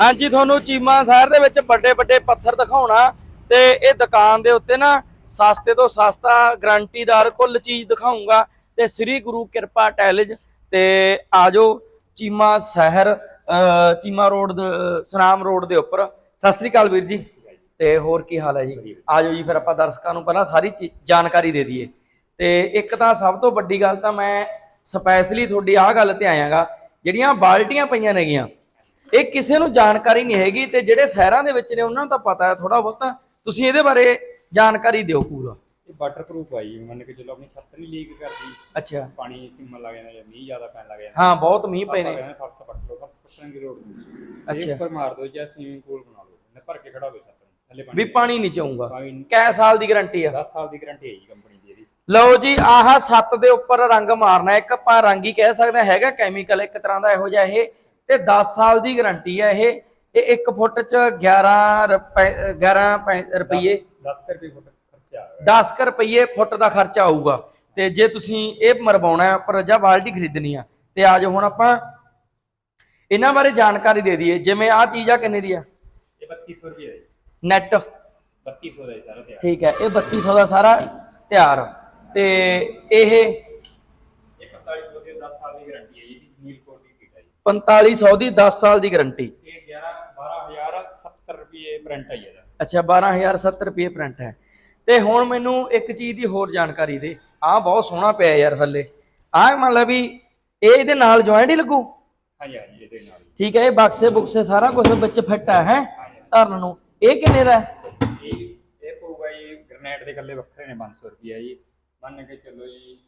ਹਾਂਜੀ, ਤੁਹਾਨੂੰ ਚੀਮਾ ਸ਼ਹਿਰ ਦੇ ਵਿੱਚ ਵੱਡੇ ਵੱਡੇ ਪੱਥਰ ਦਿਖਾਉਣਾ ਤੇ ਇਹ ਦੁਕਾਨ ਦੇ ਉੱਤੇ ਨਾ ਸਸਤੇ ਤੋਂ ਸਸਤਾ ਗਰੰਟੀਦਾਰ ਕੁੱਲ ਚੀਜ਼ ਦਿਖਾਉਂਗਾ ਤੇ ਸ੍ਰੀ ਗੁਰੂ ਕਿਰਪਾ ਟੈਲੇਜ ਤੇ ਆਜੋ ਚੀਮਾ ਸ਼ਹਿਰ ਚੀਮਾ ਰੋਡ ਸਨਾਮ ਰੋਡ ਦੇ ਉੱਪਰ। ਸਤਿ ਸ੍ਰੀ ਅਕਾਲ ਵੀਰ ਜੀ। ਤੇ ਹੋਰ ਕੀ ਹਾਲ ਹੈ ਜੀ? ਆਜੋ ਜੀ, ਫਿਰ ਆਪਾਂ ਦਰਸ਼ਕਾਂ ਨੂੰ ਪਹਿਲਾਂ ਸਾਰੀ ਚੀ- ਜਾਣਕਾਰੀ ਦੇ ਦਈਏ। ਤੇ ਇੱਕ ਤਾਂ ਸਭ ਤੋਂ ਵੱਡੀ ਗੱਲ ਤਾਂ ਮੈਂ ਸਪੈਸ਼ਲੀ ਤੁਹਾਡੀ ਆਹ ਗੱਲ ਤੇ ਆਇਆਗਾ, ਜਿਹੜੀਆਂ ਬਾਲਟੀਆਂ ਪਈਆਂ ਨੇਗੀਆਂ ਇਹ ਕਿਸੇ ਨੂੰ ਜਾਣਕਾਰੀ ਨਹੀਂ ਹੈਗੀ ਤੇ ਜਿਹੜੇ ਸ਼ਹਿਰਾਂ ਦੇ ਵਿੱਚ ਨੇ ਉਹਨਾਂ ਨੂੰ ਤਾਂ ਪਤਾ ਹੈ ਥੋੜਾ ਬਹੁਤਾ। ਤੁਸੀਂ ਇਹਦੇ ਬਾਰੇ ਜਾਣਕਾਰੀ ਦਿਓ ਪੂਰਾ। ਇਹ ਵਾਟਰਪ੍ਰੂਫ ਆ ਜੀ ਮੰਨ ਕੇ ਚੱਲੋ ਆਪਣੀ ਛੱਤ ਨਹੀਂ ਲੀਕ ਕਰਦੀ। ਅੱਛਾ। ਪਾਣੀ ਸਿੰਮਣ ਲੱਗ ਜਾਂਦਾ ਜਾਂ ਮੀਂਹ ਜ਼ਿਆਦਾ ਪੈਣ ਲੱਗ ਜਾਂਦਾ। ਹਾਂ ਬਹੁਤ ਮੀਂਹ ਪਏ ਨੇ। ਫਰਸ਼ ਪੱਟ ਲਓ ਫਰਸ਼ ਪੱਟਣ ਦੀ ਲੋੜ ਨਹੀਂ। ਅੱਛਾ। ਉੱਪਰ ਮਾਰ ਦਿਓ ਜਾਂ ਸਵੀਮਿੰਗ ਪੂਲ ਬਣਾ ਲਓ ਨੇ ਭਰ ਕੇ ਖੜਾ ਹੋ ਛੱਤ ਨੂੰ ਥੱਲੇ ਪਾਣੀ ਵੀ ਪਾਣੀ ਨਹੀਂ ਪਾਣੀ ਕੈ ਸਾਲ ਦੀ ਗਾਰੰਟੀ ਆ। 10 ਸਾਲ ਦੀ ਗਾਰੰਟੀ ਹੈ ਜੀ ਕੰਪਨੀ ਦੀ ਇਹਦੀ। ਲਓ ਜੀ ਆਹ ਸੱਤ ਦੇ ਉੱਪਰ ਰੰਗ ਮਾਰਨਾ ਇੱਕ ਆਪਾਂ ਰੰਗ ਹੀ ਕਹਿ ਸਕਦੇ ਹੈਗਾ ਕੈਮੀਕਲ ਇੱਕ ਤਰ੍ਹਾਂ ਦਾ ਇਹੋ ਜਿਹਾ ਇਹ। ਤੇ 10 ਸਾਲ ਦੀ ਗਾਰੰਟੀ ਹੈ ਇਹ। ਇਹ 1 ਫੁੱਟ ਚ 11 ਰੁਪਏ 11 ਪੈ- ਰੁਪਏ 10 ਰੁਪਏ ਫੁੱਟ ਖਰਚਾ ਆ 10 ਕੁ ਰੁਪਏ ਫੁੱਟ ਦਾ ਖਰਚਾ ਆਊਗਾ। ਤੇ ਜੇ ਤੁਸੀਂ ਇਹ ਮਰਵਾਉਣਾ ਹੈ ਉੱਪਰ ਜਾਂ ਬਾਲਟੀ ਖਰੀਦਣੀ ਆ ਤੇ ਆ ਜਾਓ ਹੁਣ ਆਪਾਂ। ਇਹਨਾਂ ਬਾਰੇ ਜਾਣਕਾਰੀ ਦੇ ਦਈਏ। ਜਿਵੇਂ ਆਹ ਚੀਜ਼ ਆ ਕਿੰਨੇ ਦੀ ਆ? ਇਹ 3200 ਰੁਪਏ ਹੈ ਜੀ। ਨੈਟ। 3200 ਦਾ ਸਾਰਾ ਤਿਆਰ। ਠੀਕ ਹੈ ਇਹ 3200 ਦਾ ਸਾਰਾ ਤਿਆਰ। ਤੇ ਇਹ 4500 ਦੀ 10 ਸਾਲ ਦੀ ਗਾਰੰਟੀ ਹੈ ਜੀ ਇਹਦੀ ਨੀਲ ਕੋਟ ਦੀ ਸੀਟ ਹੈ ਜੀ 4500 ਦੀ 10 ਸਾਲ ਦੀ ਗਾਰੰਟੀ। ਇਹ 11 12070 ਰੁਪਏ ਪ੍ਰਿੰਟ ਹੈ ਇਹਦਾ। ਅੱਛਾ 12070 ਰੁਪਏ ਪ੍ਰਿੰਟ ਹੈ। ਤੇ ਹੁਣ ਮੈਨੂੰ ਇੱਕ ਚੀਜ਼ ਦੀ ਹੋਰ ਜਾਣਕਾਰੀ ਦੇ। ਆਹ ਬਹੁਤ ਸੋਹਣਾ ਪਿਆ ਯਾਰ ਥੱਲੇ। ਆਹ ਮੰਨ ਲਾ ਵੀ ਇਹ ਇਹਦੇ ਨਾਲ ਜੁਆਇੰਟ ਹੀ ਲੱਗੂ? ਹਾਂਜੀ ਹਾਂਜੀ ਇਹਦੇ ਨਾਲ। ਹੀ। ਠੀਕ ਹੈ ਇਹ ਬਕਸੇ ਬੁਕਸੇ ਸਾਰਾ ਕੁਝ ਵਿੱਚ ਫਿੱਟ ਹੈ ਹੈ? ਧਰਨ ਨੂੰ। ਇਹ ਕਿੰਨੇ ਦਾ? ਇਹ ਇਹ ਪਊਗਾ ਜੀ ਗ੍ਰੈਨਾਈਟ ਦੇ ਕੱਲੇ ਵੱਖਰੇ ਨੇ 500 ਰੁਪਿਆ ਜੀ। ਮੰਨ ਕੇ ਚੱਲੋ ਜੀ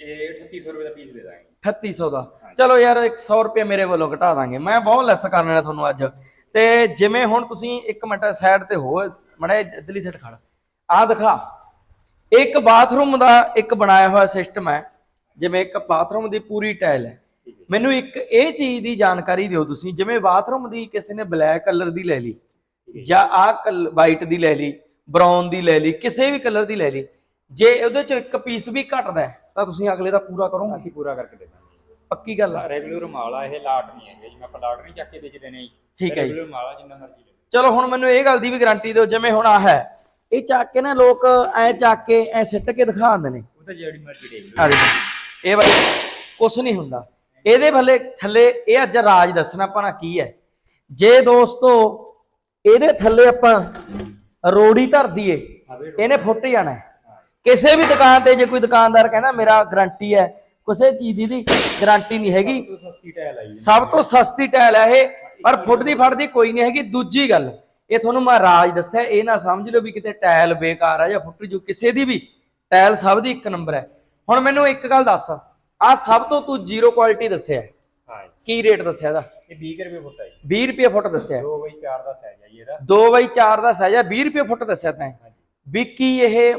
ਇਹ 3800 ਰੁਪਏ ਦਾ ਪੀਸ ਦੇ ਦਾਂਗੇ। 3800 ਦਾ। ਚਲੋ ਯਾਰ 100 ਰੁਪਏ ਮੇਰੇ ਵੱਲੋਂ ਘਟਾ ਦਾਂਗੇ। ਮੈਂ ਬਹੁਤ ਲੈਸ ਕਰਨਾ ਹੈ ਤੁਹਾਨੂੰ ਅੱਜ। ਤੇ ਜਿਵੇਂ ਹੁਣ ਤੁਸੀਂ ਇੱਕ ਮਿੰਟ ਸਾਈਡ ਤੇ ਹੋ ਮੜਾ ਇਧਰਲੀ ਸਾਈਡ ਖੜ। ਆ ਦਿਖਾ। ਇੱਕ ਬਾਥਰੂਮ ਦਾ ਇੱਕ ਬਣਾਇਆ ਹੋਇਆ ਸਿਸਟਮ ਹੈ। ਜਿਵੇਂ ਇੱਕ ਬਾਥਰੂਮ ਦੀ ਪੂਰੀ ਟਾਇਲ ਹੈ। ਮੈਨੂੰ ਇੱਕ ਇਹ ਚੀਜ਼ ਦੀ ਜਾਣਕਾਰੀ ਦਿਓ ਤੁਸੀਂ। ਜਿਵੇਂ ਬਾਥਰੂਮ ਦੀ ਕਿਸੇ ਨੇ ਬਲੈਕ ਕਲਰ ਦੀ ਲੈ ਲਈ ਜਾਂ। ਆਹ ਵਾਈਟ ਦੀ ਲੈ ਲਈ ਬਰਾਊਨ ਦੀ ਲੈ ਲਈ ਕਿਸੇ ਵੀ ਕਲਰ ਦੀ ਲੈ ਲਈ। ਜੇ ਉਹਦੇ ਚ ਇੱਕ ਪੀਸ ਵੀ ਘਟਦਾ ਹੈ, ਤਾਂ ਤੁਸੀਂ ਅਗਲੇ ਦਾ ਪੂਰਾ ਕਰੋਗੇ? ਅਸੀਂ ਪੂਰਾ ਕਰਕੇ ਦੇ ਦਾਂਗੇ ਪੱਕੀ ਗੱਲ ਆ। ਰੈਗੂਲਰ ਮਾਲ ਆ ਇਹ ਲਾਟ ਨਹੀਂ ਹੈਗਾ ਜਿਵੇਂ ਆਪਾਂ ਲਾਟ ਨਹੀਂ ਚੱਕ ਕੇ ਵੇਚਦੇ ਨੇ ਜੀ। ਠੀਕ ਹੈ ਜੀ। ਰੈਗੂਲਰ ਮਾਲ ਆ ਜਿੰਨਾ ਮਰਜ਼ੀ ਲੈ ਲਓ ਚਲੋ ਹੁਣ ਮੈਨੂੰ ਇਹ ਗੱਲ ਦੀ ਵੀ ਗਾਰੰਟੀ ਦਿਓ ਜਿਵੇਂ ਹੁਣ ਆ ਹੈ। ਇਹ ਚੱਕ ਕੇ ਨਾ ਲੋਕ ਐ ਚੱਕ ਕੇ ਐ ਸਿੱਟ ਕੇ ਦਿਖਾ ਦਿੰਦੇ ਨੇ। ਉਹ ਤਾਂ ਜਿਹੜੀ ਮਰਜ਼ੀ ਦੇਖ ਲਓ। ਆ ਦੇਖੋ ਇਹ ਵਾਲੀ ਕੁਛ ਨਹੀਂ ਹੁੰਦਾ। ਇਹਦੇ ਭੱਲੇ ਥੱਲੇ ਇਹ ਅੱਜ ਰਾਜ ਦੱਸਣਾ ਆਪਣਾ ਕੀ ਹੈ। ਜੇ ਦੋਸਤੋ ਇਹਦੇ ਥੱਲੇ ਆਪਾਂ ਰੋੜੀ ਧਰ ਦਈਏ ਇਹਨੇ ਫੁੱਟ ਜਾਣਾ ਹੈ। ਕਿਸੇ ਵੀ ਦੁਕਾਨ ਤੇ ਜੇ ਕੋਈ ਦੁਕਾਨਦਾਰ ਕਹਿੰਦਾ ਮੇਰਾ ਗਾਰੰਟੀ ਹੈ ਕਿਸੇ ਚੀਜ਼ ਦੀ ਗਾਰੰਟੀ ਨਹੀਂ ਹੈਗੀ। ਸਭ ਤੋਂ ਸਸਤੀ ਟਾਇਲ ਹੈ ਇਹ ਪਰ ਫੁੱਟਦੀ ਫੜਦੀ ਕੋਈ ਨਹੀਂ ਹੈਗੀ। ਦੂਜੀ ਗੱਲ ਇਹ ਤੁਹਾਨੂੰ ਮੈਂ ਰਾਜ ਦੱਸਿਆ ਇਹ ਨਾ ਸਮਝ ਲਓ ਵੀ ਕਿਤੇ ਟਾਇਲ ਬੇਕਾਰ ਆ ਜਾਂ ਫੁੱਟ ਜੂ ਕਿਸੇ ਦੀ ਵੀ ਟਾਇਲ ਸਭ ਦੀ ਇੱਕ ਨੰਬਰ ਹੈ। ਹੁਣ ਮੈਨੂੰ ਇੱਕ ਗੱਲ ਦੱਸ ਆ ਸਭ ਤੋਂ ਤੂੰ ਜ਼ੀਰੋ ਕੁਆਲਿਟੀ ਦੱਸਿਆ। ਹੈ। ਕੀ ਰੇਟ ਦੱਸਿਆ ਇਹਦਾ? ਇਹ 20 ਰੁਪਏ ਫੁੱਟ ਹੈ ਜੀ। 20 ਰੁਪਏ ਫੁੱਟ ਦੱਸਿਆ। 2 ਬਾਈ 4 ਦਾ ਸਾਈਜ਼ ਹੈ ਜੀ ਇਹਦਾ। 2 ਬਾਈ 4 ਦਾ ਸਾਈਜ਼ ਹੈ 20 ਰੁਪਏ ਫੁੱਟ ਦੱਸਿਆ ਤੈਂ। ਵੀ ਕੀ ਇਹ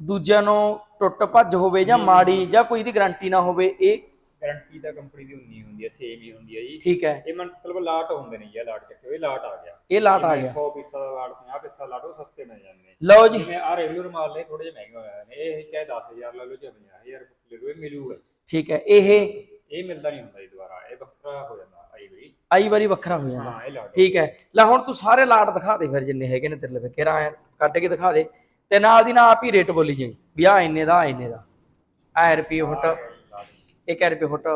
ਦੂਜਿਆਂ ਨੂੰ ਟੁੱਟ ਭੱਜ ਹੋਵੇ ਜਾਂ ਮਾੜੀ ਜਾਂ ਕੋਈ ਦੀ ਗਾਰੰਟੀ ਨਾ ਹੋਵੇ ਇਹ ਗਾਰੰਟੀ ਤਾਂ ਕੰਪਨੀ ਦੀ ਉਨੀ ਹੁੰਦੀ ਹੈ ਸੇਮ ਹੀ ਹੁੰਦੀ ਹੈ ਜੀ। ਠੀਕ ਹੈ। ਇਹ ਮਤਲਬ ਲਾਟ ਹੁੰਦੇ ਨੇ ਜੀ ਲਾਟ ਚੱਕੇ ਇਹ ਲਾਟ ਆ ਗਿਆ। ਇਹ ਲਾਟ ਆ ਗਿਆ। 100 ਪੀਸਾਂ ਦਾ ਲਾਟ 50 ਪੀਸਾਂ ਲਾਟ ਉਹ ਸਸਤੇ ਮਿਲ ਜਾਂਦੇ ਨੇ। ਲਓ ਜੀ। ਜਿਵੇਂ ਆ ਰੈਗੂਲਰ ਮਾਲ ਨੇ ਥੋੜੇ ਜਿਹਾ ਮਹਿੰਗੇ ਹੋਇਆ ਨੇ ਇਹ ਚਾਹੇ 10000 ਲੈ ਲਓ ਚਾਹੇ 50000 ਲੈ ਲਓ ਇਹ ਮਿਲੂਗਾ। ਠੀਕ ਹੈ ਇਹ ਇਹ ਮਿਲਦਾ ਨਹੀਂ ਹੁੰਦਾ ਜੀ ਦੁਬਾਰਾ ਇਹ ਵੱਖਰਾ ਹੋ ਜਾਂਦਾ ਆਈ ਵਾਰੀ। ਆਈ ਵਾਰੀ ਵੱਖਰਾ ਹੋ ਜਾਂਦਾ। ਹਾਂ ਇਹ ਲਾਟ ਠੀਕ ਹੈ। ਲੈ ਹੁਣ ਤੂੰ ਸਾਰੇ ਲਾਟ ਦਿਖਾ ਦੇ ਫਿਰ ਜਿੰਨੇ ਹੈਗੇ ਨੇ ਤੇਰੇ ਲਵੇ ਕਿਹੜਾ ਕੱਢ ਕੇ ਦਿਖਾ ਦੇ। ਤੇ ਨਾਲ ਦੀ ਨਾਲ ਆਪ ਹੀ ਰੇਟ ਬੋਲੀ ਜਾਈ ਵੀ ਆ ਇੰਨੇ ਦਾ ਇੰਨੇ ਦਾ। ਆ ਰੁਪਏ ਫੁੱਟ ਇੱਕ ਰੁਪਏ ਫੁੱਟ।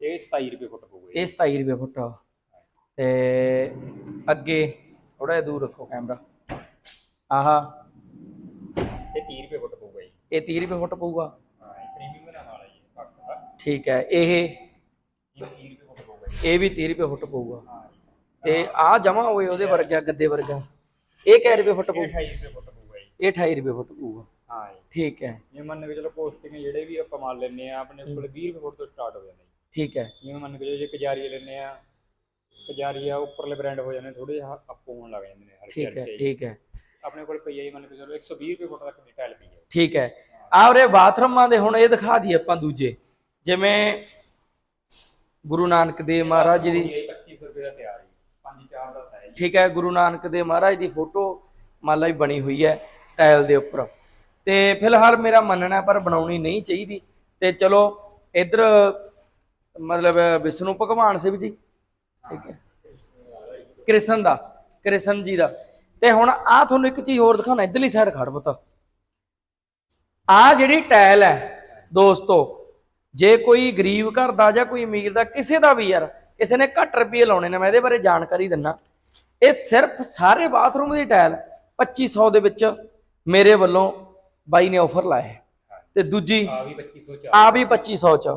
ਇਹ 27 ਰੁਪਏ ਫੁੱਟ ਪਊਗਾ। ਇਹ 27 ਰੁਪਏ ਫੁੱਟ। ਤੇ ਅੱਗੇ ਥੋੜਾ ਜਿਹਾ ਦੂਰ ਰੱਖੋ ਕੈਮਰਾ ਆਹਾ। ਇਹ 30 ਰੁਪਏ ਫੁੱਟ ਪਊਗਾ ਜੀ। ਇਹ 30 ਰੁਪਏ ਫੁੱਟ ਪਊਗਾ। ਹਾਂ ਇਹ ਪ੍ਰੀਮੀਅਮ ਦਾ ਮਾਲ ਹੈ ਜੀ ਪੱਕ ਠੀਕ ਹੈ ਇਹ ਇਹ 30 ਰੁਪਏ ਫੁੱਟ ਪਊਗਾ ਜੀ। ਇਹ ਵੀ 30 ਰੁਪਏ ਫੁੱਟ ਪਊਗਾ। ਤੇ ਆ ਜਮਾ ਹੋਏ ਉਹਦੇ ਵਰਗਾ ਗੱਦੇ ਵਰਗਾ। ਇਹ ਕਿੰਨੇ ਰੁਪਏ ਫੁੱਟ ਇਹ ਪਊ? 28 ਰੁਪਏ ਫੁੱਟ ਪਊਗਾ ਇਹ 28 ਰੁਪਏ ਫੁੱਟ ਪਊਗਾ। ਹਾਂ ਜੀ। ਠੀਕ ਹੈ। ਜਿਵੇਂ ਮੰਨ ਕੇ ਚਲੋ ਪੋਸਟਿੰਗ ਜਿਹੜੇ ਵੀ ਆਪਾਂ ਮਾਲ ਲੈਨੇ ਆ ਆਪਣੇ ਕੋਲ 20 ਰੁਪਏ ਫੁੱਟ ਤੋਂ ਸਟਾਰਟ ਹੋ ਜਾਂਦਾ ਜੀ। ਠੀਕ ਹੈ। ਜਿਵੇਂ ਮੰਨ ਕੇ ਚਲੋ ਜੇ ਕਜਾਰੀਆ ਲੈਨੇ ਆ ਕਜਾਰੀਆ ਉੱਪਰਲੇ ਬ੍ਰਾਂਡ ਹੋ ਜਾਂਦੇ ਥੋੜੇ ਜਿਹਾ ਅਪ ਹੋਣ ਲੱਗ ਜਾਂਦੇ ਨੇ ਹਲਕੇ ਠੀਕ ਹੈ ਠੀਕ ਹੈ। ਆਪਣੇ ਕੋਲ ਪਈ ਹੈ ਮੰਨ ਕੇ ਚਲੋ 120 ਰੁਪਏ ਫੁੱਟ ਤੱਕ ਦੀ ਟਾਇਲ ਪਈ ਹੈ। ਠੀਕ ਹੈ। ਆ ਉਰੇ ਬਾਥਰੂਮਾਂ ਦੇ ਹੁਣ ਇਹ ਦਿਖਾ ਦਈਏ ਆਪਾਂ ਦੂਜੇ। ਜਿਵੇਂ ਗੁਰੂ ਨਾਨਕ ਦੇਵ ਮਹਾਰਾਜ ਜੀ ਦੀ ਇਹ 2500 ਰੁਪਏ ਦਾ ਤਿਆਰ ਹੈ 5-4 ਦਾ ਸਾਈਜ਼ ਠੀਕ ਹੈ ਗੁਰੂ ਨਾਨਕ ਦੇਵ ਮਹਾਰਾਜ ਦੀ ਫੋਟੋ ਮੰਨ ਲਾ ਵੀ ਬਣੀ ਹੋਈ ਹੈ। ਟਾਇਲ ਦੇ ਉੱਪਰ। ਤੇ ਫਿਲਹਾਲ ਮੇਰਾ ਮੰਨਣਾ ਪਰ ਬਣਾਉਣੀ ਨਹੀਂ ਚਾਹੀਦੀ। ਤੇ ਚਲੋ, ਇੱਧਰ, ਮਤਲਬ, ਵਿਸ਼ਨੂੰ ਭਗਵਾਨ ਸਿਵ ਜੀ, ਠੀਕ ਹੈ? ਕ੍ਰਿਸ਼ਨ ਦਾ, ਕ੍ਰਿਸ਼ਨ ਜੀ ਦਾ। ਤੇ ਹੁਣ ਆ ਤੁਹਾਨੂੰ ਇੱਕ ਚੀਜ਼ ਹੋਰ ਦਿਖਾਉਣਾ, ਇਧਰਲੀ ਸਾਈਡ ਖੜ ਪੁੱਤ। ਆ ਜਿਹੜੀ ਟਾਇਲ ਹੈ, ਦੋਸਤੋ, ਜੇ ਕੋਈ ਗਰੀਬ ਘਰ ਦਾ ਜਾਂ ਕੋਈ ਅਮੀਰ ਦਾ, ਕਿਸੇ ਦਾ ਵੀ ਯਾਰ, ਕਿਸੇ ਨੇ ਘੱਟ ਰੁਪਏ ਲਾਉਣੇ ਨੇ, ਮੈਂ ਇਹਦੇ ਬਾਰੇ ਜਾਣਕਾਰੀ ਦਿੰਨਾ। ਇਹ ਸਿਰਫ ਸਾਰੇ ਬਾਥਰੂਮ ਦੀ ਟਾਇਲ 2500 ਦੇ ਵਿੱਚ। ਮੇਰੇ ਵੱਲੋਂ ਬਾਈ ਨੇ ਆਫਰ ਲਾਇਆ ਹੈ। ਤੇ ਦੂਜੀ ਆ ਵੀ 2500 ਚ ਆ। ਵੀ 2500 ਚ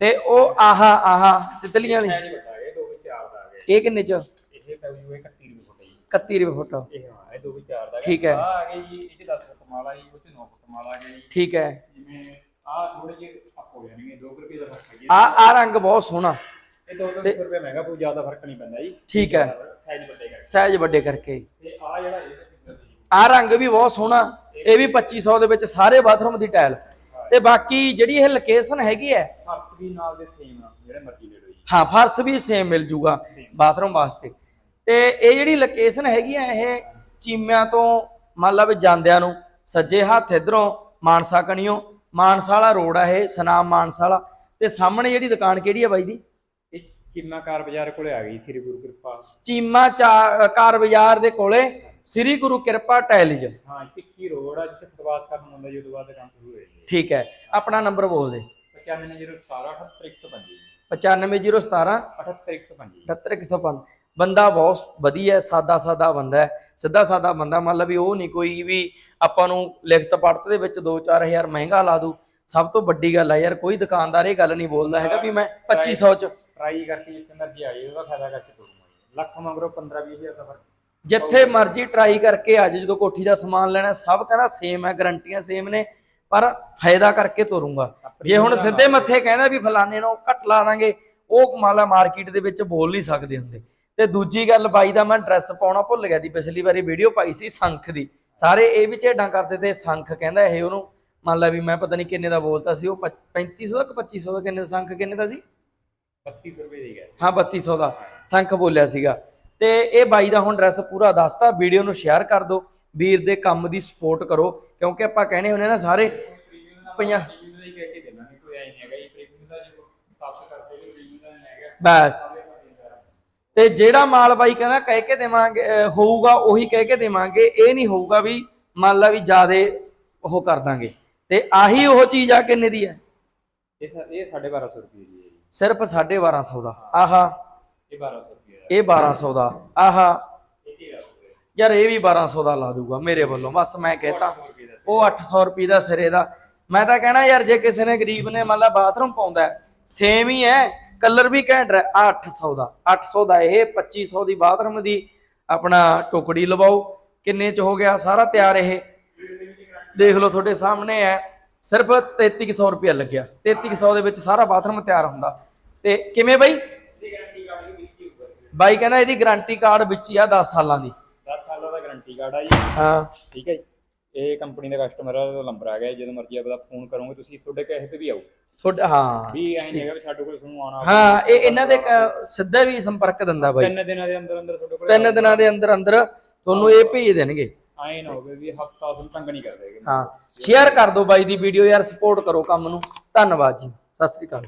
ਤੇ ਉਹ ਆਹਾ ਆਹਾ ਤਿਤਲੀਆਂ ਵਾਲੀ। ਸਾਈਜ਼ ਵੱਡਾ ਹੈ 2 ਵੀ 4 ਦਾ ਆ ਗਿਆ ਇਹ ਕਿੰਨੇ ਚ? ਇਹ ਪੈ ਜੂ 31 ਰੁਪਏ ਫੁੱਟ ਜੀ 31 ਰੁਪਏ ਫੁੱਟ ਇਹ ਹਾਂ ਇਹ 2 ਵੀ 4 ਦਾ ਠੀਕ ਹੈ। ਆ ਆ ਗਈ ਜੀ ਇਹ 'ਚ 10 ਫੁੱਟ ਮਾਲਾ ਜੀ ਉਹ ਚ 9 ਫੁੱਟ ਮਾਲਾ ਆ ਗਿਆ ਜੀ ਠੀਕ ਹੈ। ਜਿਵੇਂ ਆ ਥੋੜੇ ਜਿਹੇ ਅਪ ਹੋ ਜਾਣਗੇ 2 ਰੁਪਏ ਦਾ ਫ਼ਰਕ ਹੈ ਜੀ ਆ ਆ ਰੰਗ ਬਹੁਤ ਸੋਹਣਾ ਇਹ 2 ਰੁਪਏ ਮਹਿੰਗਾ ਕੋਈ ਜ਼ਿਆਦਾ ਫ਼ਰਕ ਨਹੀਂ ਪੈਂਦਾ ਜੀ। ਠੀਕ ਹੈ। ਸਾਈਜ਼ ਵੱਡੇ ਕਰਕੇ। ਸਾਈਜ਼ ਵੱਡੇ ਕਰਕੇ। ਤੇ ਆ ਜਿਹੜਾ ਇਹ ਆ ਰੰਗ ਵੀ ਬਹੁਤ ਸੋਹਣਾ ਇਹ ਵੀ 2500 ਦੇ ਵਿੱਚ ਸਾਰੇ ਬਾਥਰੂਮ ਦੀ ਟਾਇਲ। ਤੇ ਬਾਕੀ ਜਿਹੜੀ ਇਹ ਲੋਕੇਸ਼ਨ ਹੈਗੀ ਹੈ ਫਰਸ਼ ਵੀ ਨਾਲ ਦੇ ਸੇਮ ਆ ਜਿਹੜੇ ਮਰਜ਼ੀ ਲੈ ਲਓ ਜੀ। ਹਾਂ ਫਰਸ਼ ਵੀ ਸੇਮ ਮਿਲ ਜੂਗਾ ਬਾਥਰੂਮ ਵਾਸਤੇ। ਤੇ ਇਹ ਜਿਹੜੀ ਲੋਕੇਸ਼ਨ ਹੈਗੀ ਆ ਇਹ ਚੀਮਿਆਂ ਤੋਂ ਮੰਨ ਲਾ ਵੀ ਜਾਂਦਿਆਂ ਨੂੰ ਸੱਜੇ ਹੱਥ ਇਧਰੋਂ ਮਾਨਸਾ ਕਣੀਓ ਮਾਨਸਾ ਵਾਲਾ ਰੋਡ ਆ ਇਹ ਸਨਾਮ ਮਾਨਸਾ ਵਾਲਾ। ਤੇ ਸਾਹਮਣੇ ਜਿਹੜੀ ਦੁਕਾਨ ਕਿਹੜੀ ਆ ਬਾਈ ਦੀ? ਇਹ ਚੀਮਾ ਕਾਰ ਬਾਜ਼ਾਰ ਕੋਲੇ ਆ ਗਈ ਸ੍ਰੀ ਗੁਰੂ ਕਿਰਪਾ। ਚੀਮਾ ਕਾਰ ਬਾਜ਼ਾਰ ਦੇ ਕੋਲੇ। ਸ੍ਰੀ ਗੁਰੂ ਕਿਰਪਾ ਟੈਲੀਜ ਹਾਂ ਟਿੱਕੀ ਰੋਡ ਆ ਜਿੱਥੇ ਪ੍ਰਵਾਸ ਕਰਨ ਹੁੰਦਾ ਜੀ ਉਦੋਂ ਬਾਅਦ ਕੰਮ ਸ਼ੁਰੂ ਠੀਕ ਹੈ। ਆਪਣਾ ਨੰਬਰ ਬੋਲ ਦੇ। 95017 78105 95017 78105 78105 ਬੰਦਾ ਬਹੁਤ ਵਧੀਆ ਸਾਦਾ ਸਾਦਾ ਬੰਦਾ ਹੈ ਸਿੱਧਾ ਸਾਦਾ ਬੰਦਾ ਮੰਨ ਲਾ ਵੀ ਉਹ ਨਹੀਂ ਕੋਈ ਵੀ ਆਪਾਂ ਨੂੰ ਲਿਖਤ ਪੜਤ ਦੇ ਵਿੱਚ 2-4000 ਮਹਿੰਗਾ ਲਾ ਦੂ। ਸਭ ਤੋਂ ਵੱਡੀ ਗੱਲ ਹੈ ਯਾਰ ਕੋਈ ਦੁਕਾਨਦਾਰ ਇਹ ਗੱਲ ਨਹੀਂ ਬੋਲਦਾ ਹੈਗਾ ਵੀ ਮੈਂ 2500 ਚ ਟਰਾਈ ਕਰਕੇ ਜਿੱਥੇ ਮਰਜ਼ੀ ਆ ਜਾਏ ਉਹਦਾ ਫਾਇਦਾ ਕਰਕੇ ਤੋਰੂੰਗਾ ਜੀ। ਲੱਖ ਮੰਗਰੋ 15 20000 ਦਾ ਫ਼ਰਕ ਜਿੱਥੇ ਮਰਜ਼ੀ ਟਰਾਈ ਕਰਕੇ ਆ ਜਾਓ ਜਦੋਂ ਕੋਠੀ ਦਾ ਸਮਾਨ ਲੈਣਾ ਸਭ ਕਹਿੰਦਾ ਸੇਮ ਹੈ ਗਰੰਟੀਆਂ ਸੇਮ ਨੇ ਪਰ ਫਾਇਦਾ ਕਰਕੇ ਤੋਰੂੰਗਾ। ਜੇ ਹੁਣ ਸਿੱਧੇ ਮੱਥੇ ਕਹਿੰਦਾ ਵੀ ਫਲਾਣੇ ਨੂੰ ਘੱਟ ਲਾ ਦਾਂਗੇ ਉਹ ਮਾਲਾ ਮਾਰਕੀਟ ਦੇ ਵਿੱਚ ਬੋਲ ਨਹੀਂ ਸਕਦੇ ਹੁੰਦੇ। ਤੇ ਦੂਜੀ ਗੱਲ ਬਾਈ ਦਾ ਮੈਂ ਡਰੈਸ ਪਾਉਣਾ ਭੁੱਲ ਗਿਆ ਦੀ ਪਿਛਲੀ ਵਾਰੀ ਵੀਡੀਓ ਪਾਈ ਸੀ ਸੰਖ ਦੀ। ਸਾਰੇ ਇਹ ਵੀ ਝੇਡਾਂ ਕਰਦੇ ਤੇ ਸੰਖ ਕਹਿੰਦਾ ਇਹ ਉਹਨੂੰ ਮੰਨ ਲਾ ਵੀ ਮੈਂ ਪਤਾ ਨਹੀਂ ਕਿੰਨੇ ਦਾ ਬੋਲਤਾ ਸੀ ਉਹ 3500 ਦਾ ਕਿ 2500 ਦਾ ਕਿੰਨੇ ਦਾ ਸੰਖ ਕਿੰਨੇ ਦਾ ਸੀ? 3200 ਰੁਪਏ ਦੀ ਹਾਂ 3200 ਦਾ। ਸੰਖ ਬੋਲਿਆ ਸੀਗਾ। ਤੇ ਇਹ ਬਾਈ ਦਾ ਹੁਣ ਐਡਰੈਸ ਪੂਰਾ ਦੱਸਤਾ ਵੀਡੀਓ ਨੂੰ ਸ਼ੇਅਰ ਕਰ ਦਿਓ ਵੀਰ ਦੇ ਕੰਮ ਦੀ ਸਪੋਰਟ ਕਰੋ ਕਿਉਂਕਿ ਆਪਾਂ ਕਹਿੰਦੇ ਹੁੰਦੇ ਨਾ ਸਾਰੇ ਪੰਜਾ ਬਸ। ਤੇ ਜਿਹੜਾ ਮਾਲ ਬਾਈ ਕਹਿੰਦਾ ਕਹਿ ਕੇ ਦੇਵਾਂਗੇ ਹੋਊਗਾ ਉਹੀ ਕਹਿ ਕੇ ਦੇਵਾਂਗੇ ਇਹ ਨਹੀਂ ਹੋਊਗਾ ਵੀ ਮੰਨ ਲਾ ਵੀ ਜਿਆਦੇ ਉਹ ਕਰ ਦਾਂਗੇ। ਤੇ ਆਹੀ ਉਹ ਚੀਜ਼ ਆ ਕਿੰਨੇ ਦੀ ਹੈ ਇਹ ਇਹ 1250 ਰੁਪਏ ਦੀ ਹੈ ਸਿਰਫ 1250 ਦਾ। ਆਹਾ। ਇਹ 1200 ਰੁਪਏ ਦਾ ਇਹ 1200 ਦਾ। ਆਹਾ। ਯਾਰ ਇਹ ਵੀ 1200 ਦਾ ਲਾ ਦੂਗਾ ਮੇਰੇ ਵੱਲੋਂ। ਬਸ ਮੈਂ ਕਹਿਤਾ, ਉਹ 800 ਰੁਪਏ ਦਾ ਸਿਰੇ ਦਾ। ਮੈਂ ਤਾਂ ਕਹਿਣਾ ਯਾਰ, ਜੇ ਕਿਸੇ ਨੇ ਗਰੀਬ ਨੇ ਮੰਨ ਲਾ ਬਾਥਰੂਮ ਪਾਉਂਦਾ ਸੇਮ ਹੀ ਹੈ ਕਲਰ ਵੀ ਘੈਂਟ ਹੈ ਆਹ 800 ਦਾ। 800 ਦਾ ਇਹ 2500 ਦੀ ਬਾਥਰੂਮ ਦੀ ਆਪਣਾ ਟੁਕੜੀ ਲਵਾਓ। ਕਿੰਨੇ ਚ ਹੋ ਗਿਆ? ਸਾਰਾ ਤਿਆਰ ਇਹ। ਦੇਖ ਲਓ ਤੁਹਾਡੇ ਸਾਹਮਣੇ ਹੈ, ਸਿਰਫ 3300 ਰੁਪਏ ਲੱਗਿਆ। 3300 ਦੇ ਵਿੱਚ ਸਾਰਾ ਬਾਥਰੂਮ ਤਿਆਰ ਹੁੰਦਾ। ਤੇ ਕਿਵੇਂ ਬਈ ਦੀ ਗਾਰੰਟੀ ਕਾਰਡ ਵੀ ਵਿੱਚ ਹੀ ਹੋਊਗਾ ਬਾਈ ਕਹਿੰਦਾ ਇਹਦੀ ਗਾਰੰਟੀ ਕਾਰਡ ਵਿੱਚ ਹੀ ਆ 10 ਸਾਲਾਂ ਦੀ। 10 ਸਾਲਾਂ ਦਾ ਗਾਰੰਟੀ ਕਾਰਡ ਆ ਜੀ। ਹਾਂ। ਠੀਕ ਹੈ ਜੀ। ਇਹ ਕੰਪਨੀ ਦਾ ਕਸਟਮਰ ਨੰਬਰ ਆ ਗਿਆ ਜਦੋਂ ਮਰਜ਼ੀ ਆਪਦਾ ਫੋਨ ਕਰੋਗੇ ਤੁਸੀਂ ਤੁਹਾਡੇ ਕਹੇ ਤੇ ਵੀ ਆਊ ਤੁਹਾਡਾ ਹਾਂ। ਵੀ ਐਂ ਨਹੀਂ ਹੈਗਾ ਵੀ ਸਾਡੇ ਕੋਲ ਤੁਹਾਨੂੰ ਆਉਣਾ ਹਾਂ ਇਹ ਇਹਨਾਂ ਦੇ ਸਿੱਧਾ ਵੀ ਸੰਪਰਕ ਦਿੰਦਾ ਬਾਈ। ਤਿੰਨ ਦਿਨਾਂ ਦੇ ਅੰਦਰ ਅੰਦਰ ਤੁਹਾਡੇ ਕੋਲ ਤਿੰਨ ਦਿਨਾਂ ਦੇ ਅੰਦਰ ਅੰਦਰ ਤੁਹਾਨੂੰ ਇਹ ਭੇਜ ਦੇਣਗੇ। ਐਂ ਨਾ ਹੋਵੇ ਵੀ ਹਫਤਾ ਤੁਹਾਨੂੰ ਤੰਗ ਨਹੀਂ ਕਰਦੇ ਹਾਂ। ਸ਼ੇਅਰ ਕਰ ਦਿਓ ਬਾਈ ਦੀ ਵੀਡੀਓ ਯਾਰ ਸਪੋਰਟ ਕਰੋ ਕੰਮ ਨੂੰ। ਧੰਨਵਾਦ ਜੀ। ਸਤਿ ਸ੍ਰੀ ਅਕਾਲ।